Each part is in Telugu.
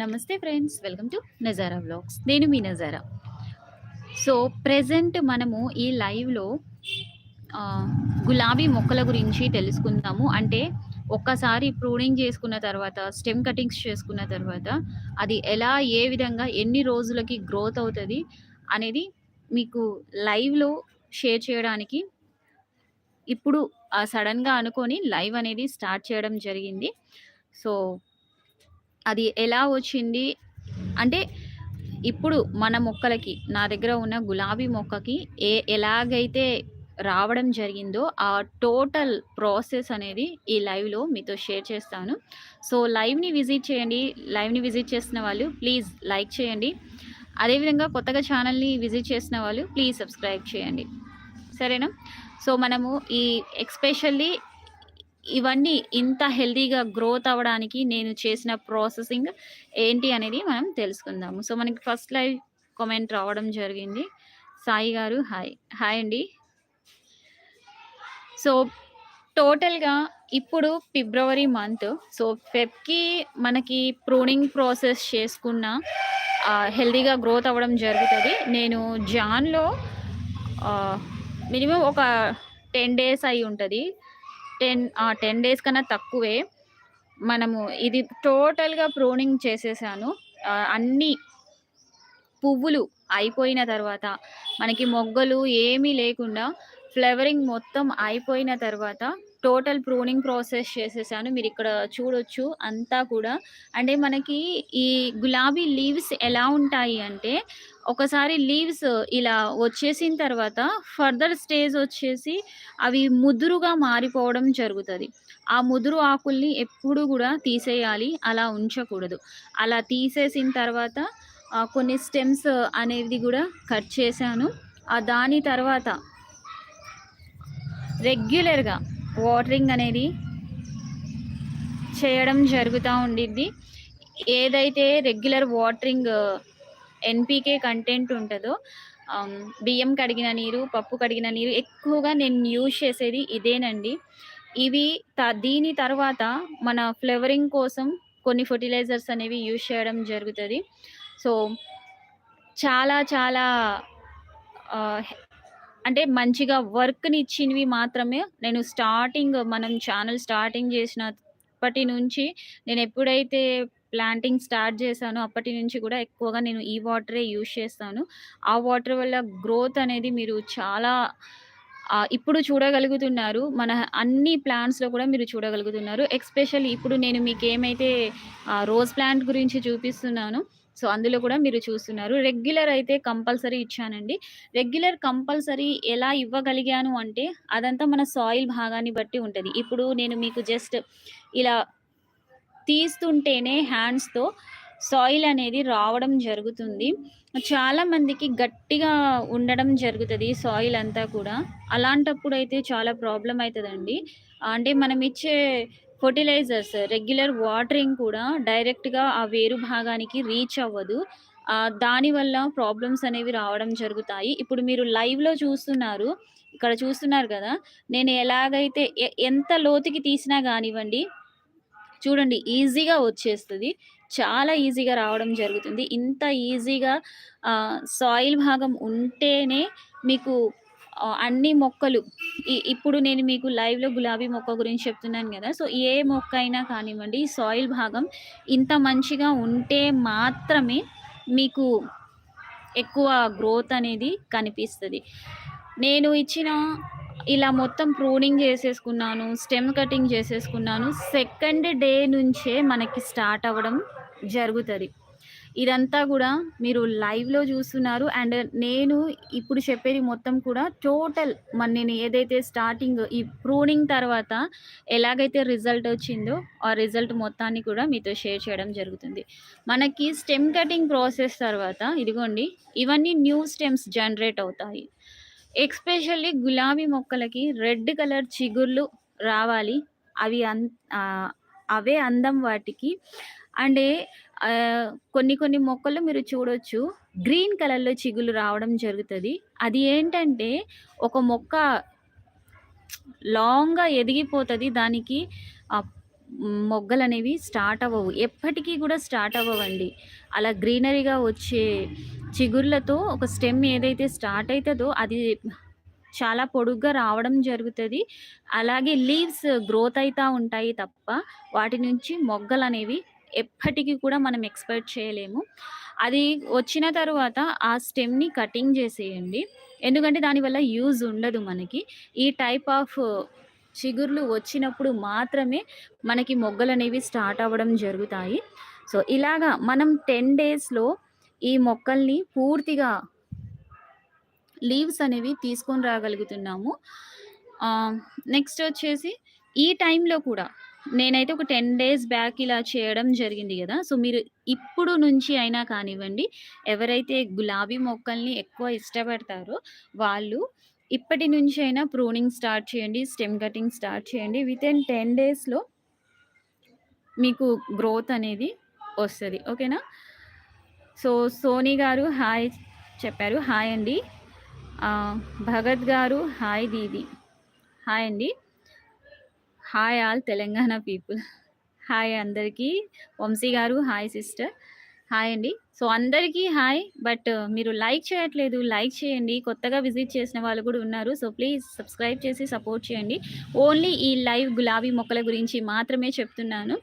నమస్తే friends welcome to Nazara vlogs. నేను మీ నజారా. సో ప్రజెంట్ మనము ఈ లైవ్లో గులాబీ మొక్కల గురించి తెలుసుకుందాము. అంటే ఒక్కసారి ప్రూనింగ్ చేసుకున్న తర్వాత స్టెమ్ కటింగ్స్ చేసుకున్న తర్వాత అది ఎలా ఏ విధంగా ఎన్ని రోజులకి గ్రోత్ అవుతుంది అనేది మీకు లైవ్లో షేర్ చేయడానికి ఇప్పుడు సడన్గా అనుకొని లైవ్ అనేది స్టార్ట్ చేయడం జరిగింది. సో అది ఎలా వచ్చింది? అంటే ఇప్పుడు మన మొక్కలకి నా దగ్గర ఉన్న గులాబీ మొక్కకి ఏ ఎలాగైతే రావడం జరిగిందో ఆ టోటల్ ప్రాసెస్ అనేది ఈ లైవ్లో మీతో షేర్ చేస్తాను. సో లైవ్ని విజిట్ చేయండి. లైవ్ని విజిట్ చేసిన వాళ్ళు ప్లీజ్ లైక్ చేయండి. అదేవిధంగా కొత్తగా ఛానల్ని విజిట్ చేసిన వాళ్ళు ప్లీజ్ సబ్స్క్రైబ్ చేయండి. సరేనా? సో మనము ఈ ఎక్స్పెషల్లీ ఇవన్నీ ఇంత హెల్తీగా గ్రోత్ అవ్వడానికి నేను చేసిన ప్రాసెసింగ్ ఏంటి అనేది మనం తెలుసుకుందాము. సో మనకి ఫస్ట్ లైవ్ కామెంట్ రావడం జరిగింది. సాయి గారు హాయ్. హాయ్ అండి. సో టోటల్గా ఇప్పుడు ఫిబ్రవరి మంత్ సో ఫెబ్కి మనకి ప్రూనింగ్ ప్రాసెస్ చేసుకున్న హెల్తీగా గ్రోత్ అవ్వడం జరుగుతుంది. నేను జాన్లో మినిమం ఒక టెన్ డేస్ అయి ఉంటుంది. టెన్ టెన్ డేస్ కన్నా తక్కువే. మనము ఇది టోటల్గా ప్రూనింగ్ చేసేసాను. అన్ని పువ్వులు అయిపోయిన తర్వాత మనకి మొగ్గలు ఏమీ లేకుండా ఫ్లవరింగ్ మొత్తం అయిపోయిన తర్వాత టోటల్ ప్రూనింగ్ ప్రాసెస్ చేసేసాను. మీరు ఇక్కడ చూడొచ్చు అంతా కూడా. అంటే మనకి ఈ గులాబీ లీవ్స్ ఎలా ఉంటాయి అంటే ఒకసారి లీవ్స్ ఇలా వచ్చేసిన తర్వాత ఫర్దర్ స్టేజ్ వచ్చేసి అవి ముదురుగా మారిపోవడం జరుగుతుంది. ఆ ముదురు ఆకుల్ని ఎప్పుడు కూడా తీసేయాలి అలా ఉంచకూడదు. అలా తీసేసిన తర్వాత కొన్ని స్టెమ్స్ అనేది కూడా కట్ చేశాను. దాని తర్వాత రెగ్యులర్గా వాటరింగ్ అనేది చేయడం జరుగుతూ ఉండిద్ది. ఏదైతే రెగ్యులర్ వాటరింగ్ ఎన్పికే కంటెంట్ ఉంటుందో బియ్యం కడిగిన నీరు పప్పు కడిగిన నీరు ఎక్కువగా నేను యూజ్ చేసేది ఇదేనండి. ఇవి త దీని తర్వాత మన ఫ్లేవరింగ్ కోసం కొన్ని ఫర్టిలైజర్స్ అనేవి యూజ్ చేయడం జరుగుతుంది. సో చాలా చాలా అంటే మంచిగా వర్క్‌ని ఇచ్చినవి మాత్రమే నేను స్టార్టింగ్ మనం ఛానల్ స్టార్టింగ్ చేసినప్పటి నుంచి నేను ఎప్పుడైతే ప్లాంటింగ్ స్టార్ట్ చేశానో అప్పటి నుంచి కూడా ఎక్కువగా నేను ఈ వాటరే యూజ్ చేస్తాను. ఆ వాటర్ వల్ల గ్రోత్ అనేది మీరు చాలా ఇప్పుడు చూడగలుగుతున్నారు. మన అన్ని ప్లాంట్స్‌లో కూడా మీరు చూడగలుగుతున్నారు. ఎక్స్‌పెషల్లీ ఇప్పుడు నేను మీకు ఏమైతే రోజ్ ప్లాంట్ గురించి చూపిస్తున్నాను సో అందులో కూడా మీరు చూస్తున్నారు. రెగ్యులర్ అయితే కంపల్సరీ ఇచ్చానండి. రెగ్యులర్ కంపల్సరీ ఎలా ఇవ్వగలిగాను అంటే అదంతా మన సాయిల్ భాగాన్ని బట్టి ఉంటుంది. ఇప్పుడు నేను మీకు జస్ట్ ఇలా తీస్తుంటేనే హ్యాండ్స్తో సాయిల్ అనేది రావడం జరుగుతుంది. చాలా మందికి గట్టిగా ఉండడం జరుగుతుంది సాయిల్ అంతా కూడా. అలాంటప్పుడు అయితే చాలా ప్రాబ్లం అవుతుందండి. అంటే మనం ఇచ్చే ఫర్టిలైజర్స్ రెగ్యులర్ వాటరింగ్ కూడా డైరెక్ట్‌గా ఆ వేరు భాగానికి రీచ్ అవ్వదు. దానివల్ల ప్రాబ్లమ్స్ అనేవి రావడం జరుగుతాయి. ఇప్పుడు మీరు లైవ్‌లో చూస్తున్నారు. ఇక్కడ చూస్తున్నారు కదా! నేను ఎలాగైతే ఎ ఎంత లోతుకి తీసినా కానివ్వండి చూడండి ఈజీగా వచ్చేస్తుంది చాలా ఈజీగా రావడం జరుగుతుంది. ఇంత ఈజీగా సాయిల్ భాగం ఉంటేనే మీకు అన్ని మొక్కలు ఇప్పుడు నేను మీకు లైవ్‌లో గులాబీ మొక్క గురించి చెప్తున్నాను కదా సో, ఏ మొక్క అయినా కానివ్వండి సాయిల్ భాగం ఇంత మంచిగా ఉంటే మాత్రమే మీకు ఎక్కువ గ్రోత్ అనేది కనిపిస్తుంది నేను ఇచ్చిన ఇలా మొత్తం ప్రూనింగ్ చేసేసుకున్నాను. స్టెమ్ కటింగ్ చేసేసుకున్నాను. సెకండ్ డే నుంచే మనకి స్టార్ట్ అవ్వడం జరుగుతుంది ఇదంతా కూడా మీరు లైవ్‌లో చూస్తున్నారు. అండ్ నేను ఇప్పుడు చెప్పేది మొత్తం కూడా టోటల్ మన నేను ఏదైతే స్టార్టింగ్ ఈ ప్రూనింగ్ తర్వాత ఎలాగైతే రిజల్ట్ వచ్చిందో, ఆ రిజల్ట్ మొత్తాన్ని కూడా మీతో షేర్ చేయడం జరుగుతుంది. మనకి స్టెమ్ కటింగ్ ప్రాసెస్ తర్వాత ఇదిగోండి ఇవన్నీ న్యూ స్టెమ్స్ జనరేట్ అవుతాయి. ఎక్స్పెషల్లీ గులాబీ మొక్కలకి రెడ్ కలర్ చిగుర్లు రావాలి. అవి అన్ అవే అందం వాటికి. అండ్ కొన్ని కొన్ని మొక్కలు మీరు చూడొచ్చు. గ్రీన్ కలర్‌లో చిగులు రావడం జరుగుతుంది అది ఏంటంటే ఒక మొక్క లాంగ్‌గా ఎదిగిపోతుంది దానికి మొగ్గలు అనేవి స్టార్ట్ అవ్వవు. ఎప్పటికీ కూడా స్టార్ట్ అవ్వవండి. అలా గ్రీనరీగా వచ్చే చిగుర్లతో ఒక స్టెమ్ ఏదైతే స్టార్ట్ అవుతుందో అది చాలా పొడుగ్గా రావడం జరుగుతుంది అలాగే లీవ్స్ గ్రోత్ అవుతూ ఉంటాయి తప్ప, వాటి నుంచి మొగ్గలనేవి ఎప్పటికీ కూడా మనం ఎక్స్‌పెక్ట్ చేయలేము. అది వచ్చిన తర్వాత ఆ స్టెమ్‌ని కటింగ్ చేసేయండి ఎందుకంటే దానివల్ల యూజ్ ఉండదు మనకి. ఈ టైప్ ఆఫ్ చిగుర్లు వచ్చినప్పుడు మాత్రమే మనకి మొగ్గలు అనేవి స్టార్ట్ అవ్వడం జరుగుతాయి. సో, ఇలాగా మనం 10 డేస్‌లో ఈ మొక్కల్ని పూర్తిగా లీవ్స్ అనేవి తీసుకొని రాగలుగుతున్నాము. నెక్స్ట్ వచ్చేసి ఈ టైంలో కూడా నేనైతే ఒక 10 డేస్ బ్యాక్ ఇలా చేయడం జరిగింది కదా సో, మీరు ఇప్పుడు నుంచి అయినా కానివ్వండి, ఎవరైతే గులాబీ మొక్కల్ని ఎక్కువ ఇష్టపడతారో వాళ్ళు ఇప్పటి నుంచి అయినా ప్రూనింగ్ స్టార్ట్ చేయండి. స్టెమ్ కటింగ్ స్టార్ట్ చేయండి. విత్ ఇన్ టెన్ డేస్‌లో మీకు గ్రోత్ అనేది వస్తుంది ఓకేనా? సో, సోనీ గారు హాయ్ చెప్పారు. హాయ్ అండి. భగత్ గారు హాయ్ దీది. హాయ్ అండి. Hi all Telangana people. Hi అందరికీ. వంశీ గారు హాయ్ సిస్టర్. హాయ్ అండి. సో, అందరికీ హాయ్. బట్ uh, మీరు లైక్ చేయట్లేదు. లైక్ చేయండి. కొత్తగా విజిట్ చేసిన వాళ్ళు కూడా ఉన్నారు. సో, ప్లీజ్ సబ్స్క్రైబ్ చేసి సపోర్ట్ చేయండి. ఓన్లీ ఈ లైవ్ గులాబీ మొక్కల గురించి మాత్రమే చెప్తున్నాను.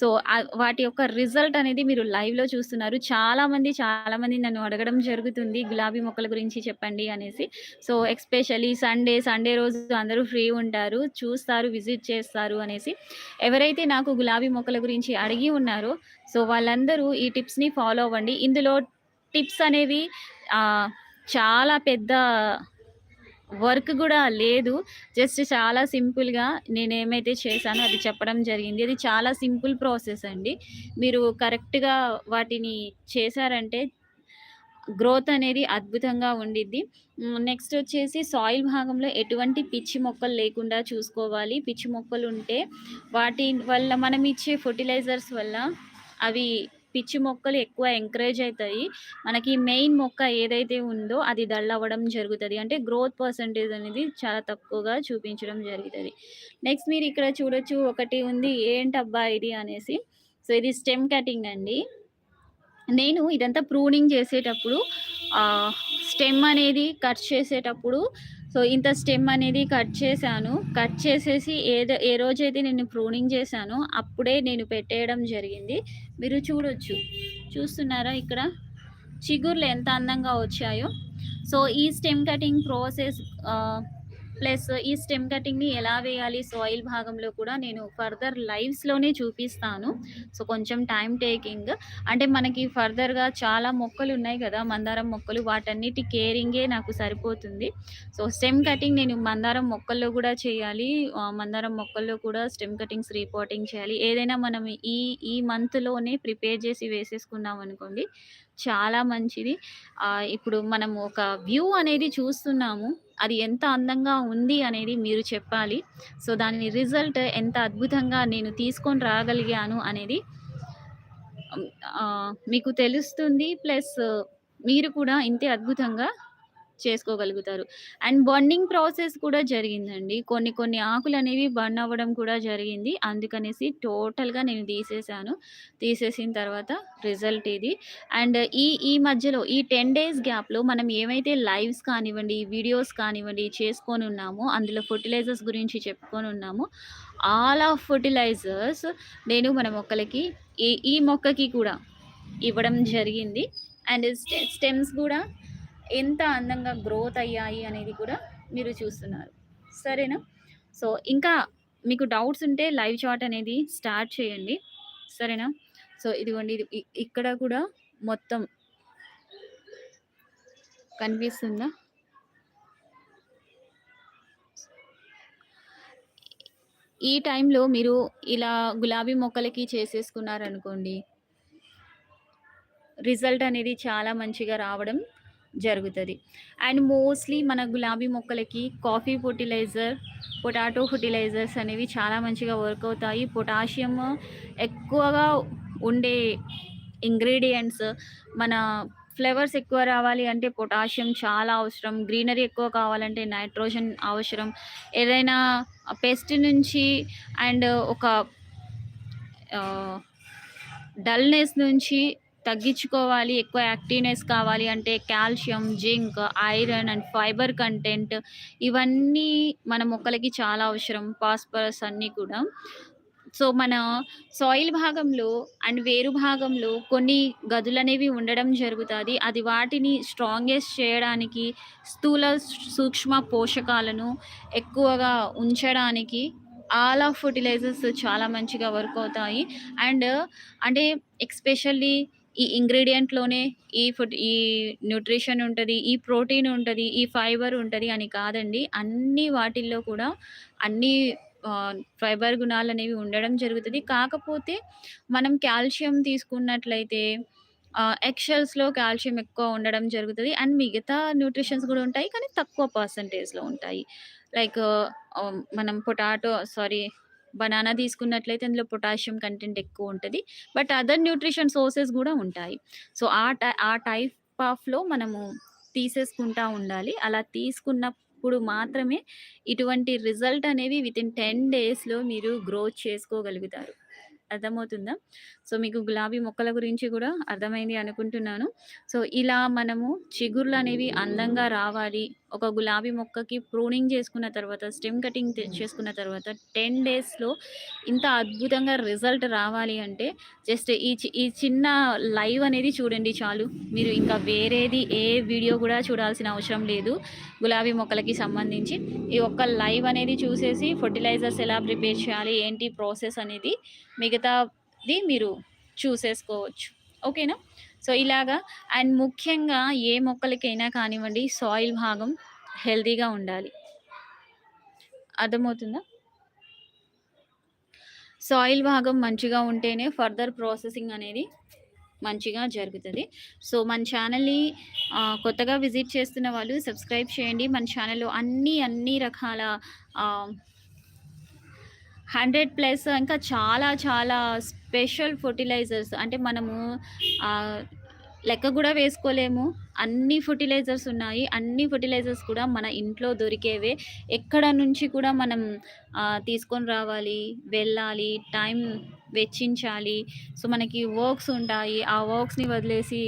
సో, వాటి యొక్క రిజల్ట్ అనేది మీరు లైవ్‌లో చూస్తున్నారు. చాలామంది, చాలామంది నన్ను అడగడం జరుగుతుంది. గులాబీ మొక్కల గురించి చెప్పండి అనేసి. సో, ఎస్పెషల్లీ సండే, సండే రోజు అందరూ ఫ్రీ ఉంటారు. చూస్తారు, విజిట్ చేస్తారు అనేసి. ఎవరైతే నాకు గులాబీ మొక్కల గురించి అడిగి ఉన్నారో, సో, వాళ్ళందరూ ఈ టిప్స్‌ని ఫాలో అవ్వండి. ఇందులో టిప్స్ అనేవి చాలా పెద్ద వర్క్ కూడా లేదు. జస్ట్ చాలా సింపుల్‌గా నేనేమైతే చేశానో అది చెప్పడం జరిగింది. అది చాలా సింపుల్ ప్రాసెస్ అండి. మీరు కరెక్ట్‌గా వాటిని చేశారంటే గ్రోత్ అనేది అద్భుతంగా ఉండిద్ది. నెక్స్ట్ వచ్చేసి సాయిల్ భాగంలో ఎటువంటి పిచ్చి మొక్కలు లేకుండా చూసుకోవాలి. పిచ్చి మొక్కలు ఉంటే వాటి వల్ల మనం ఇచ్చే ఫర్టిలైజర్స్ వల్ల అవి పిచ్చి మొక్కలు ఎక్కువ ఎంకరేజ్ అవుతాయి మనకి మెయిన్ మొక్క ఏదైతే ఉందో అది డల్ అవ్వడం జరుగుతుంది అంటే గ్రోత్ పర్సెంటేజ్ అనేది చాలా తక్కువగా చూపించడం జరుగుతుంది నెక్స్ట్ మీరు ఇక్కడ చూడొచ్చు ఒకటి ఉంది ఏంటబ్బా ఇది అనేసి. సో, ఇది స్టెమ్ కటింగ్ అండి. నేను ఇదంతా ప్రూనింగ్ చేసేటప్పుడు స్టెమ్ అనేది కట్ చేసేటప్పుడు సో, ఇంత స్టెమ్ అనేది కట్ చేశాను. కట్ చేసేసి ఏదో ఏ రోజైతే నేను ప్రూనింగ్ చేశానో అప్పుడే నేను పెట్టేయడం జరిగింది. మీరు చూడొచ్చు. చూస్తున్నారా ఇక్కడ? చిగుర్లు ఎంత అందంగా వచ్చాయో. సో, ఈ స్టెమ్ కటింగ్ ప్రాసెస్ ప్లస్ ఈ స్టెమ్ కటింగ్‌ని ఎలా వేయాలి సాయిల్ భాగంలో కూడా నేను ఫర్దర్ లైవ్స్‌లోనే చూపిస్తాను. సో, కొంచెం టైం టేకింగ్. అంటే మనకి ఫర్దర్‌గా చాలా మొక్కలు ఉన్నాయి కదా మందారం మొక్కలు వాటన్నిటి కేరింగే నాకు సరిపోతుంది. సో, స్టెమ్ కటింగ్ నేను మందారం మొక్కల్లో కూడా చేయాలి. మందారం మొక్కల్లో కూడా స్టెమ్ కటింగ్స్ రిపోర్టింగ్ చేయాలి. ఏదైనా మనం ఈ ఈ మంత్‌లోనే ప్రిపేర్ చేసి వేసేసుకున్నాం అనుకోండి చాలా మంచిది. ఇప్పుడు మనం ఒక వ్యూ అనేది చూస్తున్నాము. అది ఎంత అందంగా ఉంది అనేది మీరు చెప్పాలి. సో, దాని రిజల్ట్ ఎంత అద్భుతంగా నేను తీసుకొని రాగలిగాను అనేది మీకు తెలుస్తుంది. ప్లస్ మీరు కూడా ఇంతే అద్భుతంగా చేసుకోగలుగుతారు. అండ్ బర్నింగ్ ప్రాసెస్ కూడా జరిగిందండి. కొన్ని కొన్ని ఆకులు అనేవి బర్న్ అవ్వడం కూడా జరిగింది. అందుకనేసి టోటల్‌గా నేను తీసేసాను. తీసేసిన తర్వాత రిజల్ట్ ఇది. అండ్ ఈ ఈ మధ్యలో ఈ 10 డేస్ గ్యాప్‌లో మనం ఏమైతే లైవ్స్ కానివ్వండి, వీడియోస్ కానివ్వండి చేసుకొనున్నామో అందులో ఫర్టిలైజర్స్ గురించి చెప్పుకొనున్నామో ఆల్ ఆఫ్ ఫర్టిలైజర్స్ నేను మన మొక్కలకి ఈ ఈ మొక్కకి కూడా ఇవ్వడం జరిగింది. అండ్ స్టెమ్స్ కూడా ఎంత అందంగా గ్రోత్ అయ్యాయి అనేది కూడా మీరు చూస్తున్నారు. సరేనా? సో, ఇంకా మీకు డౌట్స్ ఉంటే లైవ్ చాట్ అనేది స్టార్ట్ చేయండి. సరేనా? సో, ఇదిగోండి ఇది ఇక్కడ కూడా మొత్తం కనిపిస్తుందా? ఈ టైంలో మీరు ఇలా గులాబీ మొక్కలకి చేసేసుకున్నారనుకోండి రిజల్ట్ అనేది చాలా మంచిగా రావడం జరుగుతుంది అండ్ మోస్ట్‌లీ మన గులాబీ మొక్కలకి కాఫీ ఫర్టిలైజర్ పొటాటో ఫెర్టిలైజర్స్ అనేవి చాలా మంచిగా వర్క్ అవుతాయి. పొటాషియం ఎక్కువగా ఉండే ఇంగ్రీడియంట్స్ మన ఫ్లేవర్స్ ఎక్కువ రావాలి అంటే పొటాషియం చాలా అవసరం. గ్రీనరీ ఎక్కువ కావాలంటే నైట్రోజన్ అవసరం. ఏదైనా పెస్ట్ నుంచి అండ్ ఒక డల్‌నెస్ నుంచి తగ్గించుకోవాలి, ఎక్కువ యాక్టివ్‌నెస్ కావాలి అంటే calcium, zinc, iron and fibre content ఇవన్నీ మన మొక్కలకి చాలా అవసరం. పాస్పరస్ అన్నీ కూడా. సో, మన సాయిల్ భాగంలో అండ్ వేరు భాగంలో కొన్ని గదులనేవి ఉండడం జరుగుతుంది అది వాటిని స్ట్రాంగెస్ట్ చేయడానికి, స్థూల, సూక్ష్మ పోషకాలను ఎక్కువగా ఉంచడానికి ఆల్ ఆఫ్ ఫెర్టిలైజర్స్ చాలా మంచిగా వర్క్ అవుతాయి. అండ్ అంటే ఎక్స్పెషల్లీ ఈ ఇంగ్రీడియంట్లోనే ఈ ఫుడ్ ఈ న్యూట్రిషన్ ఉంటుంది ఈ ప్రోటీన్ ఉంటుంది ఈ ఫైబర్ ఉంటుంది అని కాదండి. అన్ని వాటిల్లో కూడా అన్నీ ఫైబర్ గుణాలు అనేవి ఉండడం జరుగుతుంది కాకపోతే మనం కాల్షియం తీసుకున్నట్లయితే ఎక్షల్స్లో కాల్షియం ఎక్కువ ఉండడం జరుగుతుంది అండ్ మిగతా న్యూట్రిషన్స్ కూడా ఉంటాయి. కానీ తక్కువ పర్సెంటేజ్‌లో ఉంటాయి. లైక్ మనం పొటాటో సారీ బనానా తీసుకున్నట్లయితే అందులో పొటాషియం కంటెంట్ ఎక్కువ ఉంటుంది బట్ అదర్ న్యూట్రిషన్ సోర్సెస్ కూడా ఉంటాయి. సో, ఆ టై ఆ టైప్ ఆఫ్‌లో మనము తీసేసుకుంటా ఉండాలి. అలా తీసుకున్నప్పుడు మాత్రమే ఇటువంటి రిజల్ట్ అనేవి వితిన్ 10 డేస్‌లో మీరు గ్రోత్ చేసుకోగలుగుతారు. అర్థమవుతుందా? సో, మీకు గులాబీ మొక్కల గురించి కూడా అర్థమైంది అనుకుంటున్నాను. సో, ఇలా మనము చిగుర్లనేవి అందంగా రావాలి. ఒక గులాబీ మొక్కకి ప్రూనింగ్ చేసుకున్న తర్వాత, స్టెమ్ కటింగ్ చేసుకున్న తర్వాత 10 డేస్‌లో ఇంత అద్భుతంగా రిజల్ట్ రావాలి అంటే జస్ట్ ఈ చి ఈ చిన్న లైవ్ అనేది చూడండి చాలు. మీరు ఇంకా వేరేది ఏ వీడియో కూడా చూడాల్సిన అవసరం లేదు. గులాబీ మొక్కలకి సంబంధించి. ఈ ఒక్క లైవ్ అనేది చూసేసి ఫర్టిలైజర్స్ ఎలా ప్రిపేర్ చేయాలి, ఏంటి ప్రాసెస్ అనేది మీకు మిగతాది మీరు చూసేసుకోవచ్చు. ఓకేనా? సో, ఇలాగా అండ్ ముఖ్యంగా ఏ మొక్కలకైనా కానివ్వండి సాయిల్ భాగం హెల్దీగా ఉండాలి. అర్థమవుతుందా? సాయిల్ భాగం మంచిగా ఉంటేనే ఫర్దర్ ప్రాసెసింగ్ అనేది మంచిగా జరుగుతుంది సో, మన ఛానల్‌ని కొత్తగా విజిట్ చేస్తున్న వాళ్ళు సబ్స్క్రైబ్ చేయండి. మన ఛానల్‌లో అన్ని, అన్ని రకాల హండ్రెడ్ ప్లస్ ఇంకా చాలా చాలా స్పెషల్ ఫెర్టిలైజర్స్ అంటే మనము లెక్క కూడా వేసుకోలేము. అన్ని ఫర్టిలైజర్స్ ఉన్నాయి. అన్ని ఫర్టిలైజర్స్ కూడా మన ఇంట్లో దొరికేవే. ఎక్కడ నుంచి కూడా మనం తీసుకొని రావాలి, వెళ్ళాలి, టైం వెచ్చించాలి. సో, మనకి వర్క్స్ ఉంటాయి. ఆ వర్క్స్‌ని వదిలేసి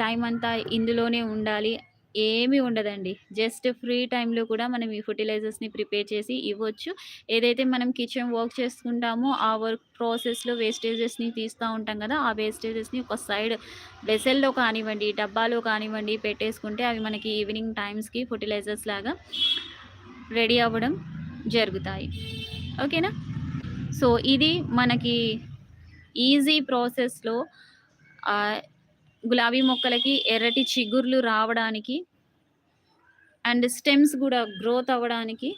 టైం అంతా ఇందులోనే ఉండాలి. ఏమీ ఉండదండి. జస్ట్ ఫ్రీ టైంలో కూడా మనం ఈ ఫర్టిలైజర్స్ని ప్రిపేర్ చేసి ఇవ్వచ్చు. ఏదైతే మనం కిచెన్ వర్క్ చేసుకుంటామో ఆ వర్క్ ప్రాసెస్‌లో వేస్టేజెస్‌ని తీస్తా ఉంటాం కదా ఆ వేస్టేజెస్‌ని ఒక సైడ్ వెసెల్‌లో కానివ్వండి, డబ్బాలో కానివ్వండి పెట్టేసుకుంటే అవి మనకి ఈవినింగ్ టైమ్స్‌కి ఫర్టిలైజర్స్ లాగా రెడీ అవ్వడం జరుగుతాయి. ఓకేనా? సో, ఇది మనకి ఈజీ ప్రాసెస్‌లో గులాబీ మొక్కలకి ఎర్రటి చిగుర్లు రావడానికి అండ్ స్టెమ్స్ కూడా గ్రోత్ అవ్వడానికి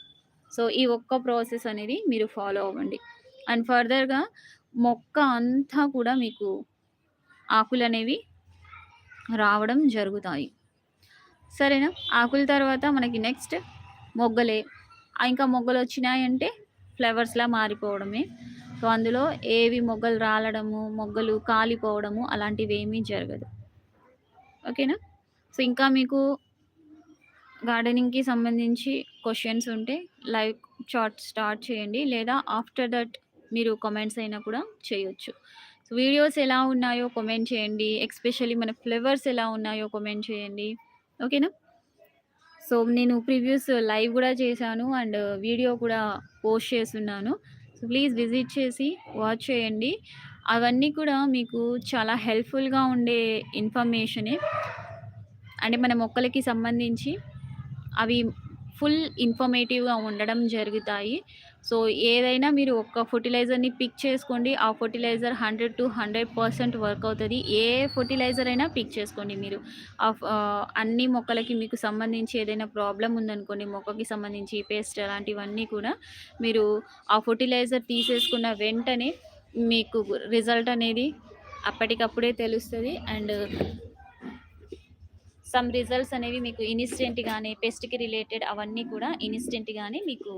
సో, ఈ ఒక్క ప్రాసెస్ అనేది మీరు ఫాలో అవ్వండి. అండ్ ఫర్దర్‌గా మొక్క అంతా కూడా మీకు ఆకులు అనేవి రావడం జరుగుతాయి. సరేనా? ఆకుల తర్వాత మనకి నెక్స్ట్ మొగ్గలే. ఇంకా మొగ్గలు వచ్చినాయంటే ఫ్లవర్స్‌లా మారిపోవడమే. సో, అందులో ఏవి మొగ్గలు రాలడము, మొగ్గలు కాలిపోవడము అలాంటివేమీ జరగదు. ఓకేనా? సో, ఇంకా మీకు గార్డెనింగ్‌కి సంబంధించి క్వశ్చన్స్ ఉంటే లైవ్ చాట్ స్టార్ట్ చేయండి. లేదా ఆఫ్టర్ దట్ మీరు కామెంట్స్ అయినా కూడా చేయొచ్చు. సో, వీడియోస్ ఎలా ఉన్నాయో కామెంట్ చేయండి. ఎక్స్పెషల్లీ మన ఫ్లేవర్స్ ఎలా ఉన్నాయో కామెంట్ చేయండి. ఓకేనా? సో, నేను ప్రివ్యూస్ లైవ్ కూడా చేశాను. అండ్ వీడియో కూడా పోస్ట్ చేసున్నాను. సో, ప్లీజ్ విజిట్ చేసి వాచ్ చేయండి. అవన్నీ కూడా మీకు చాలా హెల్ప్‌ఫుల్‌గా ఉండే ఇన్ఫర్మేషనే. అంటే మన మొక్కలకి సంబంధించి అవి ఫుల్ ఇన్ఫర్మేటివ్‌గా ఉండడం జరుగుతాయి. సో, ఏదైనా మీరు ఒక్క ఫెర్టిలైజర్‌ని పిక్ చేసుకోండి. ఆ ఫెర్టిలైజర్ 100-100% వర్క్ అవుతుంది ఏ ఫెర్టిలైజర్ అయినా పిక్ చేసుకోండి మీరు. ఆ అన్ని మొక్కలకి మీకు సంబంధించి ఏదైనా ప్రాబ్లం ఉందనుకోండి, మొక్కకి సంబంధించి పేస్ట్ అలాంటివన్నీ కూడా మీరు ఆ ఫెర్టిలైజర్ తీసేసుకున్న వెంటనే మీకు రిజల్ట్ అనేది అప్పటికప్పుడే తెలుస్తుంది అండ్ సమ్ రిజల్ట్స్ అనేవి మీకు ఇన్‌స్టెంట్‌గానే పెస్ట్‌కి రిలేటెడ్ అవన్నీ కూడా ఇన్‌స్టెంట్‌గానే మీకు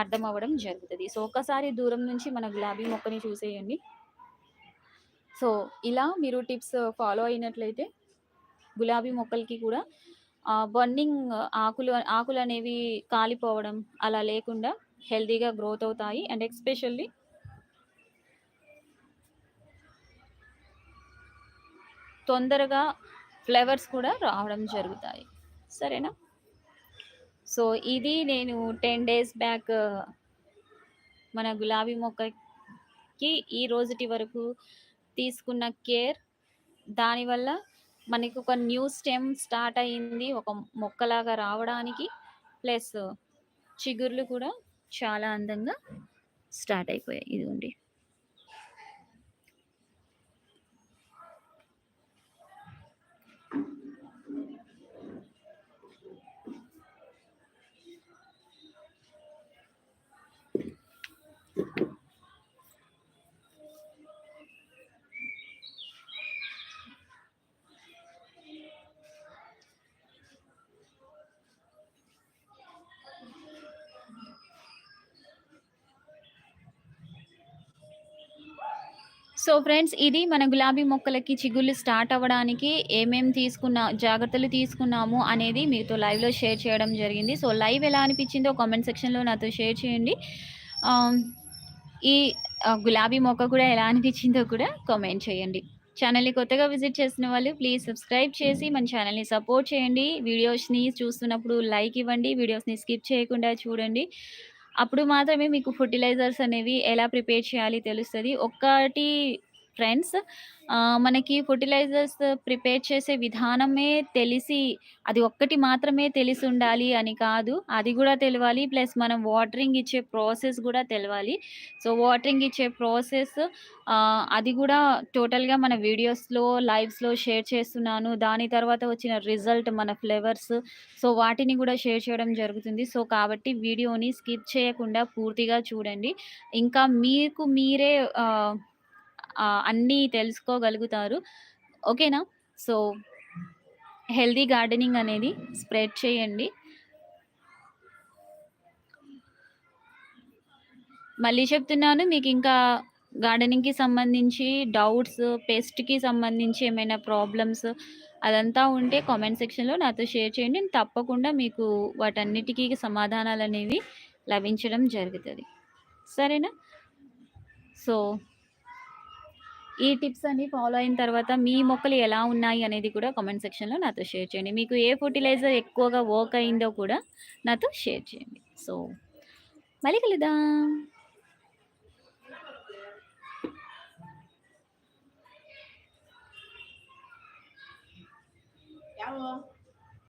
అర్థం అవ్వడం జరుగుతుంది. సో ఒక్కసారి దూరం నుంచి మన గులాబీ మొక్కని చూసేయండి. సో ఇలా మీరు టిప్స్ ఫాలో అయినట్లయితే గులాబీ మొక్కలకి కూడా బర్నింగ్ ఆకులు ఆకులు అనేవి కాలిపోవడం అలా లేకుండా హెల్తీగా గ్రోత్ అవుతాయి. అండ్ ఎక్స్పెషల్లీ తొందరగా ఫ్లేవర్స్ కూడా రావడం జరుగుతాయి. సరేనా? సో, ఇది నేను 10 డేస్ బ్యాక్ మన గులాబీ మొక్కకి ఈ రోజుటి వరకు తీసుకున్న కేర్. దానివల్ల మనకొక న్యూ స్టెమ్ స్టార్ట్ అయింది. ఒక మొక్కలాగా రావడానికి. ప్లస్ చిగుర్లు కూడా చాలా అందంగా స్టార్ట్ అయిపోయాయి. ఇదిగోండి. సో, ఫ్రెండ్స్ ఇది మన గులాబీ మొక్కలకి చిగుళ్ళు స్టార్ట్ అవ్వడానికి ఏమేం తీసుకున్న జాగ్రత్తలు తీసుకున్నాము అనేది మీతో లైవ్‌లో షేర్ చేయడం జరిగింది. సో, లైవ్ ఎలా అనిపించిందో కామెంట్ సెక్షన్‌లో నాతో షేర్ చేయండి. ఈ గులాబీ మొక్క కూడా ఎలా అనిపించిందో కూడా కామెంట్ చేయండి. ఛానల్ని కొత్తగా విజిట్ చేసిన వాళ్ళు ప్లీజ్ సబ్స్క్రైబ్ చేసి మన ఛానల్ని సపోర్ట్ చేయండి. వీడియోస్‌ని చూస్తున్నప్పుడు లైక్ ఇవ్వండి. వీడియోస్‌ని స్కిప్ చేయకుండా చూడండి. అప్పుడు మాత్రమే మీకు ఫర్టిలైజర్స్ అనేవి ఎలా ప్రిపేర్ చేయాలి తెలుస్తుంది. ఒక్కటి ఫ్రెండ్స్ మనకి ఫర్టిలైజర్స్ ప్రిపేర్ చేసే విధానమే తెలిసి అది ఒక్కటి మాత్రమే తెలిసి ఉండాలి అని కాదు. అది కూడా తెలియాలి ప్లస్ మనం వాటరింగ్ ఇచ్చే ప్రాసెస్ కూడా తెలవాలి. సో, వాటరింగ్ ఇచ్చే ప్రాసెస్ అది కూడా టోటల్‌గా మన వీడియోస్‌లో, లైవ్స్‌లో షేర్ చేస్తున్నాను. దాని తర్వాత వచ్చిన రిజల్ట్ మన ఫ్లేవర్స్ సో, వాటిని కూడా షేర్ చేయడం జరుగుతుంది. సో, కాబట్టి వీడియోని స్కిప్ చేయకుండా పూర్తిగా చూడండి. ఇంకా మీకు మీరే అన్నీ తెలుసుకోగలుగుతారు. ఓకేనా? సో, హెల్దీ గార్డెనింగ్ అనేది స్ప్రెడ్ చేయండి. మళ్ళీ చెప్తున్నాను మీకు ఇంకా గార్డెనింగ్‌కి సంబంధించి డౌట్స్, పెస్ట్‌కి సంబంధించి ఏమైనా ప్రాబ్లమ్స్ అదంతా ఉంటే కామెంట్ సెక్షన్‌లో నాతో షేర్ చేయండి. నేను తప్పకుండా మీకు వాటన్నిటికి సమాధానాలనేవి లభించడం జరుగుతుంది సరేనా? సో ఈ టిప్స్ అన్ని ఫాలో అయిన తర్వాత మీ మొక్కలు ఎలా ఉన్నాయి అనేది కూడా కామెంట్ సెక్షన్లో నాతో షేర్ చేయండి. మీకు ఏ ఫర్టిలైజర్ ఎక్కువగా వర్క్ అయిందో కూడా నాతో షేర్ చేయండి. సో మళ్ళీ కలుద్దాం. Hello.